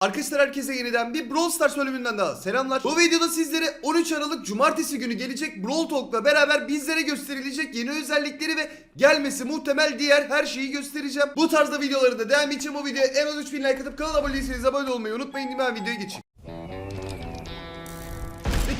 Arkadaşlar herkese yeniden bir Brawl Stars bölümünden daha selamlar. Bu videoda sizlere 13 Aralık Cumartesi günü gelecek Brawl Talk'la beraber bizlere gösterilecek yeni özellikleri ve gelmesi muhtemel diğer her şeyi göstereceğim. Bu tarzda videoların da devam için bu videoya en az 3000 like atıp kanala abone değilseniz abone olmayı unutmayın. Ben videoya geçeyim.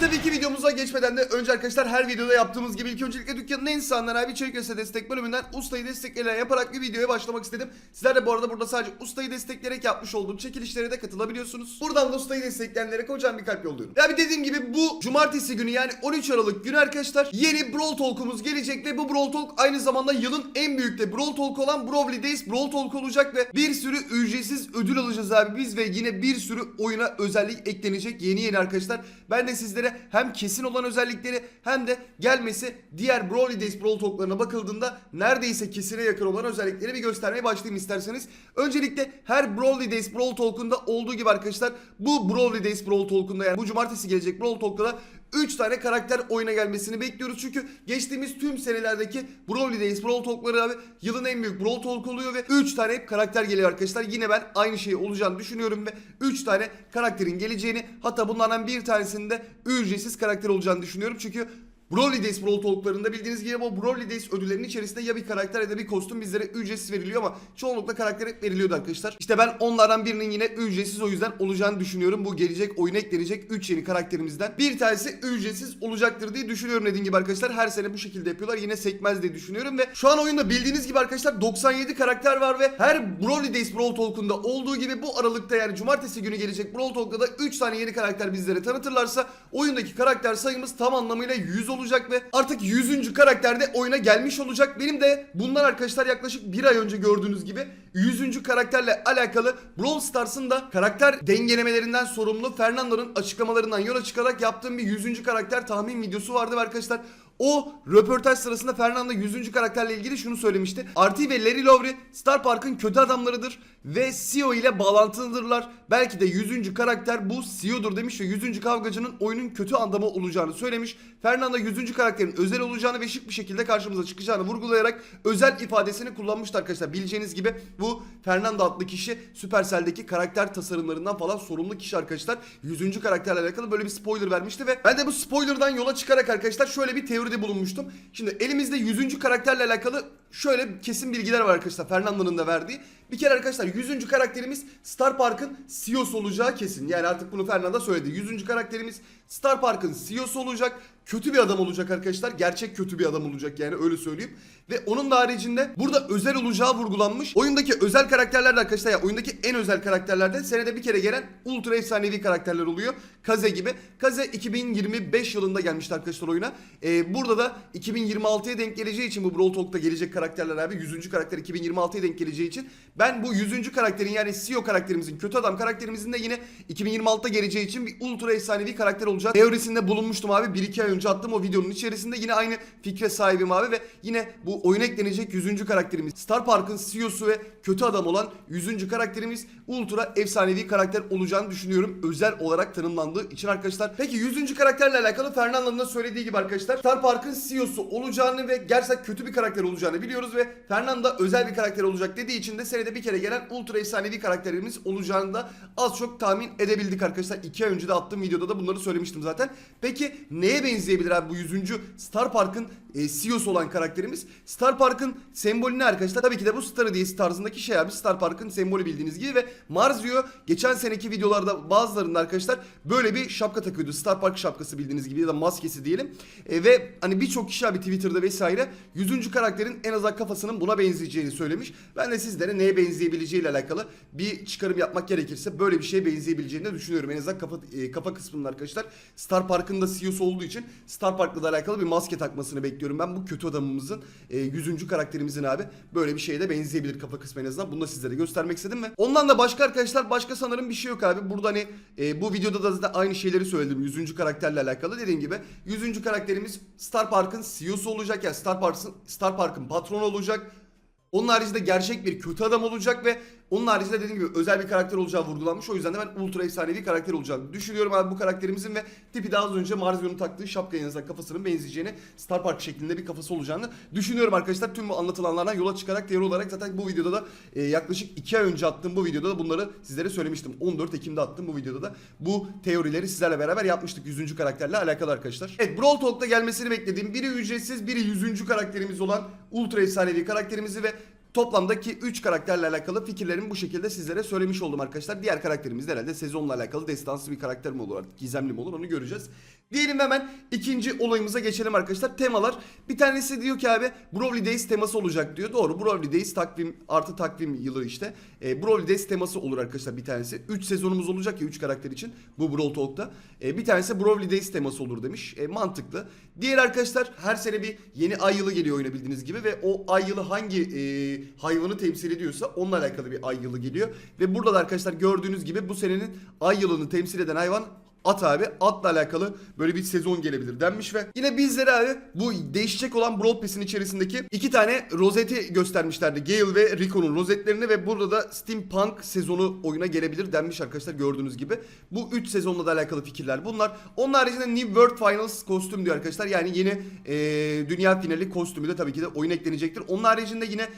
Tabii ki videomuza geçmeden de önce arkadaşlar her videoda yaptığımız gibi ilk öncelikle dükkanın sağından abi içerik ve destek bölümünden ustayı destekleyen yaparak bir videoya başlamak istedim. Sizler de bu arada burada sadece ustayı destekleyerek yapmış olduğum çekilişlere de katılabiliyorsunuz. Buradan da ustayı destekleyenlere kocaman bir kalp yolluyorum. Ya bir dediğim gibi bu cumartesi günü yani 13 Aralık günü arkadaşlar yeni Brawl Talk'umuz gelecek ve bu Brawl Talk aynı zamanda yılın en büyük de Brawl Talk olan Brawly Days Brawl Talk olacak ve bir sürü ücretsiz ödül alacağız abi biz ve yine bir sürü oyuna özellik eklenecek yeni yeni arkadaşlar. Ben de sizlere hem kesin olan özellikleri hem de gelmesi diğer Brawly Days Brawl Talk'larına bakıldığında neredeyse kesine yakın olan özellikleri bir göstermeye başlayayım isterseniz. Öncelikle her Brawly Days Brawl Talk'unda olduğu gibi arkadaşlar bu Brawly Days Brawl Talk'unda yani bu cumartesi gelecek Brawl Talk'ta da 3 tane karakter oyuna gelmesini bekliyoruz. Çünkü geçtiğimiz tüm senelerdeki Brawly Days Brawl Talk'ları abi yılın en büyük Brawl Talk oluyor ve 3 tane hep karakter geliyor arkadaşlar. Yine ben aynı şey olacağını düşünüyorum ve 3 tane karakterin geleceğini hatta bunlardan bir tanesinin de ücretsiz karakter olacağını düşünüyorum. Çünkü Brawly Days Brawl Talk'larında bildiğiniz gibi o Brawly Days ödüllerinin içerisinde ya bir karakter ya da bir kostüm bizlere ücretsiz veriliyor ama çoğunlukla karakter hep veriliyordu arkadaşlar. İşte ben onlardan birinin yine ücretsiz o yüzden olacağını düşünüyorum. Bu gelecek oyuna eklenecek 3 yeni karakterimizden bir tanesi ücretsiz olacaktır diye düşünüyorum dediğim gibi arkadaşlar. Her sene bu şekilde yapıyorlar. Yine sekmez diye düşünüyorum ve şu an oyunda bildiğiniz gibi arkadaşlar 97 karakter var ve her Brawly Days Brawl Talk'unda olduğu gibi bu aralıkta yani cumartesi günü gelecek Brawl Talk'ta da 3 tane yeni karakter bizlere tanıtırlarsa oyundaki karakter sayımız tam anlamıyla 100 olacak ve artık 100. karakter de oyuna gelmiş olacak. Benim de bundan arkadaşlar yaklaşık bir ay önce gördüğünüz gibi 100. karakterle alakalı Brawl Stars'ın da karakter dengelemelerinden sorumlu Fernando'nun açıklamalarından yola çıkarak yaptığım bir 100. karakter tahmin videosu vardı ve arkadaşlar o röportaj sırasında Fernando 100. karakterle ilgili şunu söylemişti. RT ve Larry Lowry Star Park'ın kötü adamlarıdır ve CEO ile bağlantılıdırlar. Belki de 100. karakter bu CEO'dur demiş ve 100. kavgacının oyunun kötü adamı olacağını söylemiş. Fernando 100. karakterin özel olacağını ve şık bir şekilde karşımıza çıkacağını vurgulayarak özel ifadesini kullanmıştı arkadaşlar. Bileceğiniz gibi bu Fernando adlı kişi Supercell'deki karakter tasarımlarından falan sorumlu kişi arkadaşlar. 100. karakterle alakalı böyle bir spoiler vermişti ve ben de bu spoilerdan yola çıkarak arkadaşlar şöyle bir teoride bulunmuştum. Şimdi elimizde 100. karakterle alakalı şöyle kesin bilgiler var arkadaşlar Fernando'nun da verdiği. Bir kere arkadaşlar 100. karakterimiz Star Park'ın CEO'su olacağı kesin. Yani artık bunu Fernando söyledi. 100. karakterimiz Star Park'ın CEO'su olacak. Kötü bir adam olacak arkadaşlar. Gerçek kötü bir adam olacak yani öyle söyleyeyim. Ve onun da haricinde burada özel olacağı vurgulanmış. Oyundaki özel karakterler de arkadaşlar ya oyundaki en özel karakterlerden senede bir kere gelen ultra efsanevi karakterler oluyor. Kaze gibi. Kaze 2025 yılında gelmişti arkadaşlar oyuna. Ee, burada da 2026'ya denk geleceği için bu Brawl Talk'ta gelecek karakterler abi 100. karakter 2026'ya denk geleceği için ben bu 100. karakterin yani CEO karakterimizin kötü adam karakterimizin de yine 2026'da geleceği için bir ultra efsanevi karakter olacak. Teorisinde bulunmuştum abi 1-2 ay önce attım o videonun içerisinde yine aynı fikre sahibim abi ve yine bu oyuna eklenecek 100. karakterimiz Star Park'ın CEO'su ve kötü adam olan 100. karakterimiz ultra efsanevi karakter olacağını düşünüyorum. Özel olarak tanımlandığı için arkadaşlar. Peki 100. karakterle alakalı Fernando'nun da söylediği gibi arkadaşlar Star Park'ın CEO'su olacağını ve gerçekten kötü bir karakter olacağını biliyoruz ve Fernando özel bir karakter olacak dediği için de senede bir kere gelen ultra efsanevi karakterimiz olacağını da az çok tahmin edebildik arkadaşlar. 2 ay önce de attığım videoda da bunları söylemiştim zaten. Peki neye benzeyebilir abi bu 100. Star Park'ın e, CEO'su olan karakterimiz? Star Park'ın sembolü ne arkadaşlar? Tabii ki de bu Star Hediyesi tarzındaki şey abi. Star Park'ın sembolü bildiğiniz gibi ve Marzio geçen seneki videolarda bazılarında arkadaşlar böyle bir şapka takıyordu. Star Park şapkası bildiğiniz gibi ya da maskesi diyelim. E, ve hani birçok kişi abi Twitter'da vesaire 100. karakterin en azından kafasının buna benzeyeceğini söylemiş. Ben de sizlere neye benzeyebileceği ile alakalı bir çıkarım yapmak gerekirse böyle bir şeye benzeyebileceğini de düşünüyorum. En azından kafa, e, kafa kısmında arkadaşlar. Star Park'ın da CEO'su olduğu için Star Park'la da alakalı bir maske takmasını bekliyorum. Ben bu kötü adamımızın e, 100. karakterimizin abi böyle bir şeye de benzeyebilir kafa kısmı en azından. Bunu da sizlere göstermek istedim ve ondan da başka arkadaşlar başka sanırım bir şey yok abi. Burada hani e, bu videoda da zaten aynı şeyleri söyledim 100. karakterle alakalı. Dediğim gibi 100. karakterimiz Star Park'ın CEO'su olacak yani Star Park'ın Star Park'ın patronu olacak. Onun haricinde gerçek bir kötü adam olacak ve onun haricinde dediğim gibi özel bir karakter olacağı vurgulanmış. O yüzden de ben ultra efsanevi karakter olacağını düşünüyorum abi bu karakterimizin ve tipi daha az önce Marzio'nun taktığı şapkaya yazan kafasının benzeyeceğini Star Park şeklinde bir kafası olacağını düşünüyorum arkadaşlar. Tüm bu anlatılanlardan yola çıkarak teori olarak zaten bu videoda da e, yaklaşık 2 ay önce attığım bu videoda da bunları sizlere söylemiştim. 14 Ekim'de attım bu videoda da bu teorileri sizlerle beraber yapmıştık 100. karakterle alakalı arkadaşlar. Evet Brawl Talk'ta gelmesini beklediğim biri ücretsiz biri 100. karakterimiz olan ultra efsanevi karakterimizi ve Toplamdaki 3 karakterle alakalı fikirlerimi bu şekilde sizlere söylemiş oldum arkadaşlar. Diğer karakterimiz de herhalde sezonla alakalı destansı bir karakter mi olur gizemli mi olur onu göreceğiz. Diyelim hemen ikinci olayımıza geçelim arkadaşlar. Temalar. Bir tanesi diyor ki abi Brawley Days teması olacak diyor. Doğru Brawley Days takvim artı takvim yılı işte. E, Brawley Days teması olur arkadaşlar bir tanesi. 3 sezonumuz olacak ya 3 karakter için bu Brawl Talk'ta. E, bir tanesi Brawley Days teması olur demiş. E, mantıklı. Diğer arkadaşlar her sene bir yeni ay yılı geliyor oyuna bildiğiniz gibi ve o ay yılı hangi e, hayvanı temsil ediyorsa onunla alakalı bir ay yılı geliyor. Ve burada da arkadaşlar gördüğünüz gibi bu senenin ay yılını temsil eden hayvan At abi atla alakalı böyle bir sezon gelebilir denmiş ve yine bizlere abi bu değişecek olan Brawl Pass'in içerisindeki iki tane rozeti göstermişlerdi. Gale ve Rico'nun rozetlerini ve burada da Steampunk sezonu oyuna gelebilir denmiş arkadaşlar gördüğünüz gibi. Bu 3 sezonla da alakalı fikirler bunlar. Onun haricinde New World Finals kostüm diyor arkadaşlar. Yani yeni e, dünya finali kostümü de tabii ki de oyun eklenecektir. Onun haricinde yine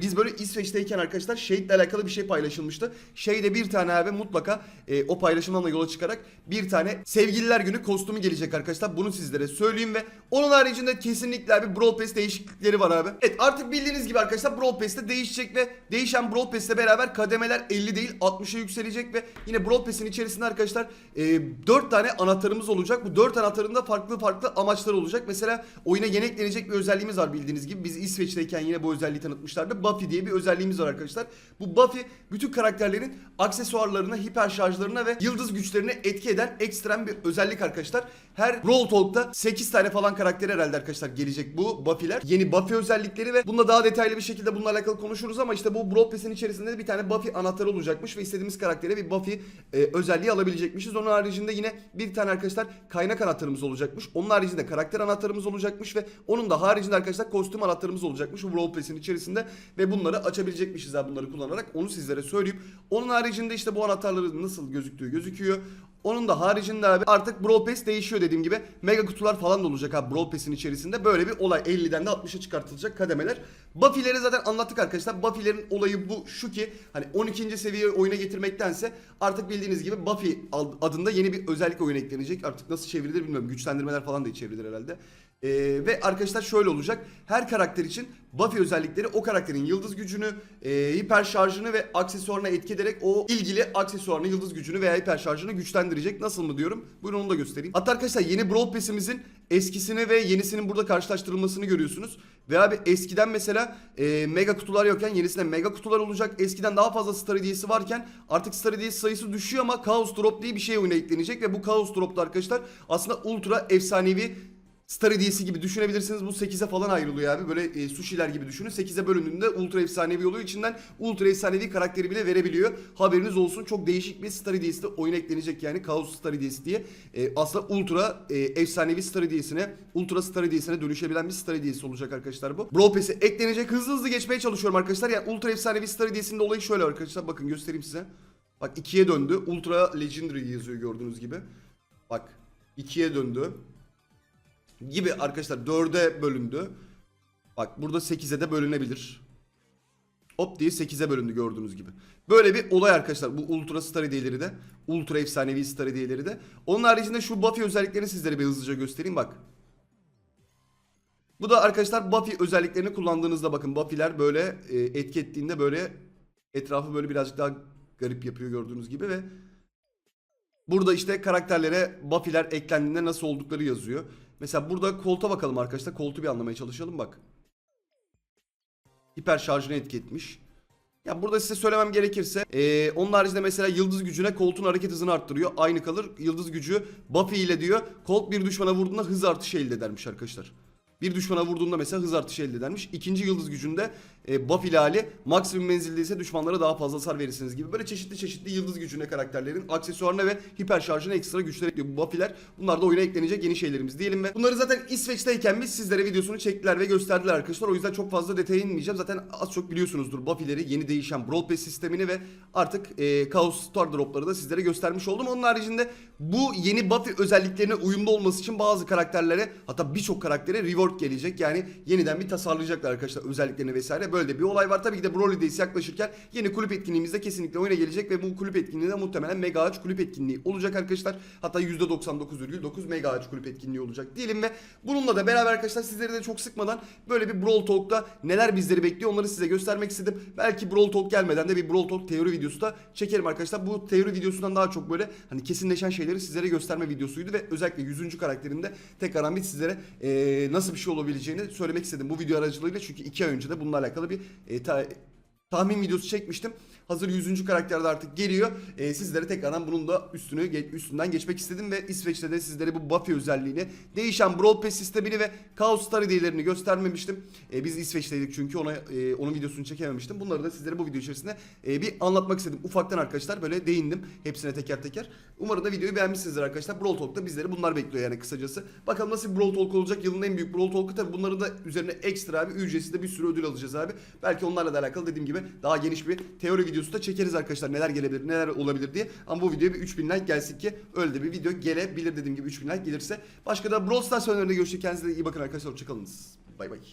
biz böyle İsveç'teyken arkadaşlar Shade'le alakalı bir şey paylaşılmıştı. Shade'e bir tane abi mutlaka e, o paylaşımdan da yola çıkarak bir tane sevgililer günü kostümü gelecek arkadaşlar. Bunu sizlere söyleyeyim ve onun haricinde kesinlikle abi Brawl Pass değişiklikleri var abi. Evet artık bildiğiniz gibi arkadaşlar Brawl Pass'te değişecek ve değişen Brawl Pass'le beraber kademeler 50 değil 60'a yükselecek ve yine Brawl Pass'in içerisinde arkadaşlar e, 4 tane anahtarımız olacak. Bu 4 anahtarın da farklı farklı amaçları olacak. Mesela oyuna yeni eklenecek bir özelliğimiz var bildiğiniz gibi. Biz İsveç'teyken yine bu özelliği tanıtmışlardı. Buffy diye bir özelliğimiz var arkadaşlar. Bu Buffy bütün karakterlerin aksesuarlarına, hiper şarjlarına ve yıldız güçlerine etki eden ekstrem bir özellik arkadaşlar. Her Brawl Talk'ta 8 tane falan karakter herhalde arkadaşlar gelecek bu Buffy'ler. Yeni Buffy özellikleri ve bununla daha detaylı bir şekilde bununla alakalı konuşuruz ama işte bu Brawl Pass'in içerisinde de bir tane Buffy anahtarı olacakmış ve istediğimiz karaktere bir Buffy e, özelliği alabilecekmişiz. Onun haricinde yine bir tane arkadaşlar kaynak anahtarımız olacakmış. Onun haricinde karakter anahtarımız olacakmış ve onun da haricinde arkadaşlar kostüm anahtarımız olacakmış bu Brawl Pass'in içerisinde ve bunları açabilecekmişiz ha bunları kullanarak. Onu sizlere söyleyeyim. Onun haricinde işte bu anahtarların nasıl gözüktüğü gözüküyor. Onun da haricinde abi artık Brawl Pass değişiyor dediğim gibi. Mega kutular falan da olacak abi Brawl Pass'in içerisinde. Böyle bir olay 50'den de 60'a çıkartılacak kademeler. Buffy'leri zaten anlattık arkadaşlar. Buffy'lerin olayı bu şu ki hani 12. seviye oyuna getirmektense artık bildiğiniz gibi Buffy adında yeni bir özellik oyuna eklenecek. Artık nasıl çevrilir bilmiyorum. Güçlendirmeler falan da içeridir herhalde. Ee, ve arkadaşlar şöyle olacak. Her karakter için Buffy özellikleri o karakterin yıldız gücünü, e, hiper şarjını ve aksesuarına etki ederek o ilgili aksesuarını, yıldız gücünü veya hiper şarjını güçlendirecek. Nasıl mı diyorum? Buyurun onu da göstereyim. Hatta arkadaşlar yeni Brawl Pass'imizin eskisini ve yenisinin burada karşılaştırılmasını görüyorsunuz. Ve abi eskiden mesela e, mega kutular yokken yenisinde mega kutular olacak. Eskiden daha fazla star hediyesi varken artık star hediyesi sayısı düşüyor ama Chaos Drop diye bir şey oyuna eklenecek. Ve bu Chaos Drop'ta arkadaşlar aslında ultra efsanevi Star hediyesi gibi düşünebilirsiniz. Bu 8'e falan ayrılıyor abi. Böyle e, sushi'ler gibi düşünün. 8'e bölündüğünde ultra efsanevi oluyor. İçinden ultra efsanevi karakteri bile verebiliyor. Haberiniz olsun. Çok değişik bir Star hediyesi de eklenecek yani. Chaos Star hediyesi diye. E, aslında ultra e, efsanevi Star hediyesine, ultra Star hediyesine dönüşebilen bir Star hediyesi olacak arkadaşlar bu. Brawl Pass'e eklenecek. Hızlı hızlı geçmeye çalışıyorum arkadaşlar. Yani ultra efsanevi Star hediyesinin olayı şöyle arkadaşlar. Bakın göstereyim size. Bak 2'ye döndü. Ultra Legendary yazıyor gördüğünüz gibi. Bak 2'ye döndü gibi arkadaşlar 4'e bölündü. Bak burada 8'e de bölünebilir. Hop diye 8'e bölündü gördüğünüz gibi. Böyle bir olay arkadaşlar. Bu ultra star hediyeleri de. Ultra efsanevi star hediyeleri de. Onun haricinde şu Buffy özelliklerini sizlere bir hızlıca göstereyim bak. Bu da arkadaşlar Buffy özelliklerini kullandığınızda bakın Buffy'ler böyle e, etki ettiğinde böyle etrafı böyle birazcık daha garip yapıyor gördüğünüz gibi ve Burada işte karakterlere Buffy'ler eklendiğinde nasıl oldukları yazıyor. Mesela burada kolta bakalım arkadaşlar. Koltu bir anlamaya çalışalım bak. Hiper şarjını etki etmiş. Ya burada size söylemem gerekirse ee, onun haricinde mesela yıldız gücüne koltuğun hareket hızını arttırıyor. Aynı kalır. Yıldız gücü Buffy ile diyor. Colt bir düşmana vurduğunda hız artışı elde edermiş arkadaşlar. Bir düşmana vurduğunda mesela hız artışı elde edermiş. İkinci yıldız gücünde e, buff ilali. Maksimum menzilde ise düşmanlara daha fazla hasar verirsiniz gibi. Böyle çeşitli çeşitli yıldız gücüne karakterlerin aksesuarına ve hiper şarjına ekstra güçler ekliyor bu buff iler. Bunlar da oyuna eklenecek yeni şeylerimiz diyelim ve bunları zaten İsveç'teyken biz sizlere videosunu çektiler ve gösterdiler arkadaşlar. O yüzden çok fazla detaya inmeyeceğim. Zaten az çok biliyorsunuzdur buff ileri, yeni değişen Brawl Pass sistemini ve artık e, Chaos Star Drop'ları da sizlere göstermiş oldum. Onun haricinde bu yeni buff özelliklerine uyumlu olması için bazı karakterlere hatta birçok karaktere rework gelecek. Yani yeniden bir tasarlayacaklar arkadaşlar özelliklerini vesaire. Böyle de bir olay var. Tabii ki de Brawl Days yaklaşırken yeni kulüp etkinliğimizde kesinlikle oyuna gelecek ve bu kulüp etkinliğinde muhtemelen mega ağaç kulüp etkinliği olacak arkadaşlar. Hatta %99,9 mega ağaç kulüp etkinliği olacak diyelim ve bununla da beraber arkadaşlar sizleri de çok sıkmadan böyle bir Brawl Talk'ta neler bizleri bekliyor onları size göstermek istedim. Belki Brawl Talk gelmeden de bir Brawl Talk teori videosu da çekerim arkadaşlar. Bu teori videosundan daha çok böyle hani kesinleşen şeyleri sizlere gösterme videosuydu ve özellikle 100. karakterinde tekrardan bir sizlere eee, nasıl bir şey olabileceğini söylemek istedim bu video aracılığıyla. Çünkü 2 ay önce de bununla alakalı bir e, ta- tahmin videosu çekmiştim. Hazır 100. karakterde artık geliyor. Ee, sizlere tekrardan bunun da üstünü üstünden geçmek istedim ve İsveç'te de sizlere bu Buffy özelliğini, değişen Brawl Pass sistemini ve Chaos Star hediyelerini göstermemiştim. Ee, biz İsveç'teydik çünkü ona e, onun videosunu çekememiştim. Bunları da sizlere bu video içerisinde e, bir anlatmak istedim. Ufaktan arkadaşlar böyle değindim hepsine teker teker. Umarım da videoyu beğenmişsinizdir arkadaşlar. Brawl Talk'ta bizleri bunlar bekliyor yani kısacası. Bakalım nasıl bir Brawl Talk olacak. Yılın en büyük Brawl Talk'u tabii bunların da üzerine ekstra abi ücretsiz de bir sürü ödül alacağız abi. Belki onlarla da alakalı dediğim gibi daha geniş bir teori videosu da çekeriz arkadaşlar. Neler gelebilir, neler olabilir diye. Ama bu videoya bir 3000 like gelsin ki öyle de bir video gelebilir dediğim gibi 3000 like gelirse. Başka da Brawl Stars önlerinde görüşürüz. Kendinize iyi bakın arkadaşlar. Hoşçakalınız. Bay bay.